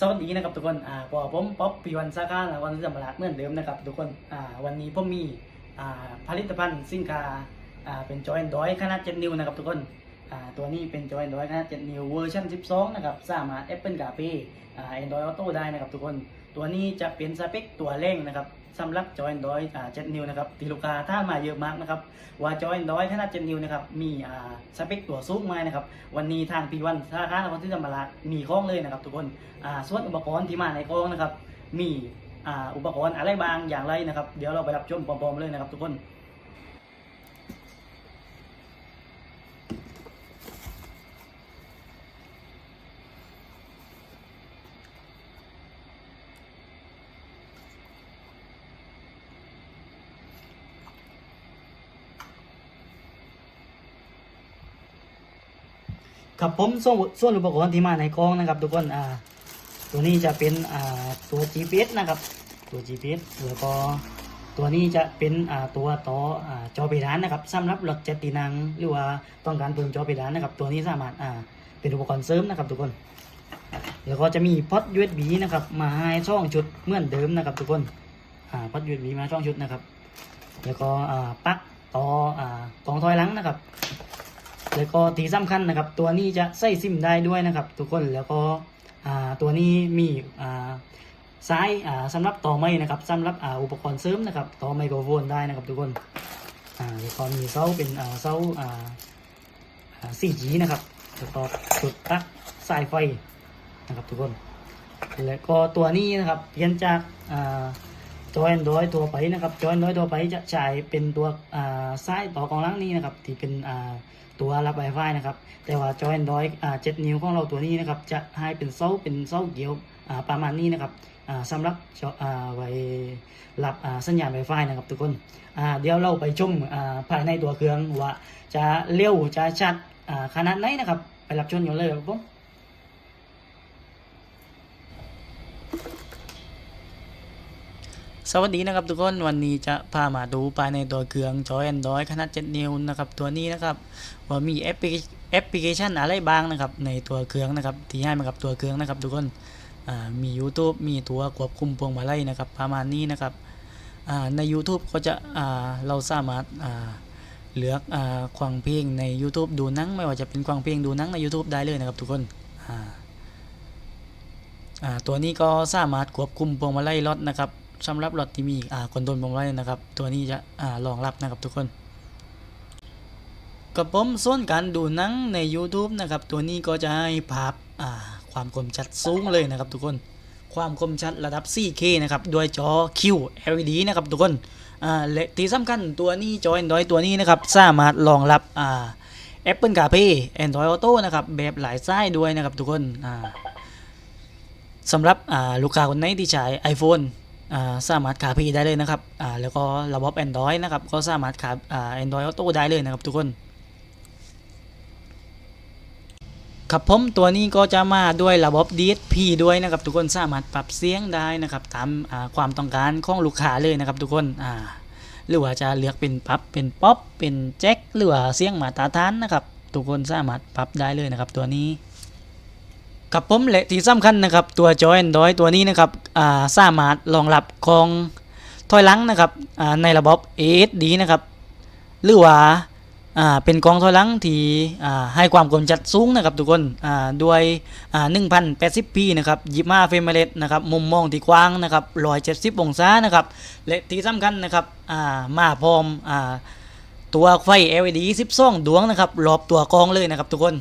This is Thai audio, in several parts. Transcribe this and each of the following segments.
สวัสดีนะครับทุกคน อ่าพอผมป๊อปปีวันสาขาและวันสมรักเหมือนเดิมนะครับทุกคน อ่า วันนี้ผมมี อ่า ผลิตภัณฑ์สินค้า อ่า เป็นจอยดอยขนาด 7 นิ้วนะครับทุกคน อ่า ตัวนี้เป็นจอยดอยขนาด 7 นิ้วเวอร์ชัน12 นะครับ สามารถ Apple Car Pay อ่า Android Auto ได้นะครับทุกคน ตัวนี้จะเป็นสเปคตัวเร่งนะครับสำหรับจอยดอยอ่า7นิ้วนะครับที่ลูกค้าถ้ามาเยอะมากนะครับว่าจอยดอยขนาด7นิ้วนะครับมีอ่าสเปคตัวสูงไหมนะครับวันนี้ทางปีวันสาขานครศรีธรรมราชมีข้องเลยนะครับ ทุกคนอ่าส่วนอุปกรณ์ที่มาในกองนะครับ มีอ่าอุปกรณ์อะไรบางอย่างไรนะครับ เดี๋ยวเราไปรับชมพร้อมๆเลยนะครับ ทุกคน ครับผมส่วนส่วนอุปกรณ์ที่มาในกองนะครับ ทุกคนอ่าตัวนี้จะเป็นอ่าตัว GPS นะครับ ตัว GPS แล้วก็ตัวนี้จะเป็นอ่าตัวต่ออ่าจอเพดานนะครับสำหรับรถเจ็ตตีนังหรือว่าต้องการเพิ่มจอเพดานนะครับ ตัวนี้สามารถอ่าเป็นอุปกรณ์เสริมนะครับ ทุกคน แล้วก็จะมีพอต USB นะครับ มาให้ช่องชุดเหมือนเดิมนะครับ ทุกคนอ่าพอต USB มาช่องชุดนะครับ แล้วก็อ่าปลั๊กต่ออ่ากองถอยหลังนะครับ แล้วก็ที่สำคัญนะครับ ตัวนี้จะใส่ซิมได้ด้วยนะครับ ทุกคนแล้วก็ตัวนี้มีอ่ายอ่าสำหรับต่อไม้นะครับสำหรับอุปกรณ์เสริมนะครับ ต่อไมโครโฟนได้นะครับ ทุกคนแล้วก็มีเสาเป็นเสาอ่าอ่า 4G นะครับแล้วก็จุดปลั๊กสายไฟนะครับ ทุกคน แล้วก็ตัวนี้นะครับเปลี่ยนจาก จอย Android ตัวไปนะครับจอย Android ตัวไปจะใช้เป็นตัวอ่าซ้ายต่อกองล่างนี้นะครับที่เป็นตัวรับ Wi-Fi นะครับแต่ว่าจอ Android อ่า7นิ้วของเราตัวนี้นะครับจะให้เป็นเส้าเป็นเส้าเกี่ยวประมาณนี้นะครับอ่าสำหรับไว้รับสัญญาณ Wi-Fi นะครับทุกคนเดี๋ยวเราไปชมอ่าภายในตัวเครื่องว่าจะเร็วจะชัดขนาดไหนนะครับไปรับชมกันเลยครับผม สวัสดีนะครับทุกคนวันนี้จะพามาดูภายในตัวเครื่องจอ Android ขนาด 7 นิ้วนะครับตัวนี้นะครับว่ามีแอปพลิเคชันอะไรบ้างนะครับในตัวเครื่องนะครับที่ให้มากับตัวเครื่องนะครับทุกคนมี YouTube มีตัวควบคุมพวงมาลัยนะครับประมาณนี้นะครับใน YouTube ก็จะเราสามารถเลือกอควังเพลงใน YouTube ดูนังไม่ว่าจะเป็นควังเพลงดูนังใน YouTube ได้เลยนะครับทุกคนตัวนี้ก็สามารถควบคุมพวงมาลัยรถนะครับ สำหรับรถที่มีอ่าคนโทรลพวงมาลัยนะครับ ตัวนี้จะอ่ารองรับนะครับทุกคนกับผมส่วนการดูหนังใน YouTube นะครับ ตัวนี้ก็จะให้ภาพอ่าความคมชัดสูงเลยนะครับ ทุกคน ความคมชัดระดับ 4K นะครับด้วยจอ QLED นะครับทุกคนอ่าและที่สำคัญตัวนี้จอ Android ตัวนี้นะครับสามารถรองรับอ่า Apple CarPlay Android Auto นะครับแบบหลายไส้ด้วยนะครับทุกคนอ่าสำหรับลูกค้าคนไหนที่ใช้ iPhone สามารถขาพีได้เลยนะครับแล้วก็ระบบ Android นะครับก็สามารถขาอ่า Android Auto ได้เลยนะครับทุกคนครับผมตัวนี้ก็จะมาด้วยระบบ DSP ด้วยนะครับทุกคนสามารถปรับเสียงได้นะครับตามาความต้องการของลูกค้าเลยนะครับทุกคนหรือว่าจะเลือกเป็นปับเป็นป๊อปเป็นแจ็คหรือว่าเสียงมาตรฐานนะครับทุกคนสามารถปรับได้เลยนะครับตัวนี้ กับผมและที่สำคัญนะครับตัวจอ Android ตัวนี้นะครับอ่าสามารถรองรับของถอยหลังนะครับอ่าในระบบ ASD นะครับหรือว่าอ่าเป็นกองถอยหลังที่อ่าให้ความคมชัดสูงนะครับทุกคนอ่าด้วยอ่า 1080p นะครับ25เฟรมเรทนะครับมุมมองที่กว้างนะครับ170องศานะครับและที่สำคัญนะครับอ่ามาพร้อมอ่าตัวไฟ LED 12 ดวงนะครับรอบตัวกองเลยนะครับทุกคน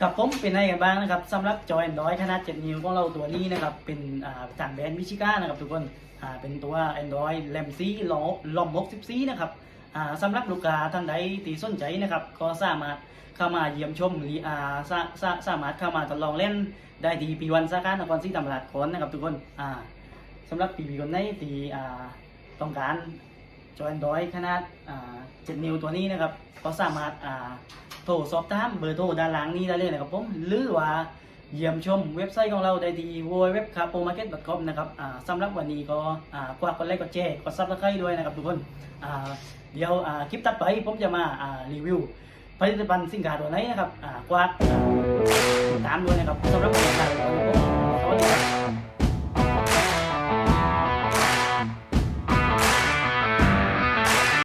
กับผมเป็นไงกันบ้างนะครับสำหรับจอ Android ขนาด 7 นิ้วของเราตัวนี้นะครับ เป็นอ่าจากแบรนด์มิชิก้านะครับทุกคนเป็นตัว Android แรมซีลอลอม64นะครับสำหรับลูกค้าท่านใดที่สนใจนะครับ ก็สามารถเข้ามาเยี่ยมชมหรืออาสาสาสามารถเข้ามาทดลองเล่นได้ที่ปีวันสาขานครศรีธรรมราชคอนนะครับทุกคนสำหรับปีปีคนไหนที่ต้องการจอ Android ขนาด 7 นิ้วตัวนี้นะครับ ก็สามารถ โทรสอบถามเบอร์โทรด้านหลังนี้ได้เลยนะครับผมหรือว่าเยี่ยมชมเว็บไซต์ของเราได้ที่ www.capomarket.com นะครับอ่าสำหรับวันนี้ก็อ่ากดกดไลค์กดแชร์กดซับสไครต์ด้วยนะครับทุกคนเดี๋ยวคลิปตัดไปผมจะมารีวิวผลิตภัณฑ์สินค้าตัวไหนนะครับกวาดตามด้วยนะครับสำหรับวันนี้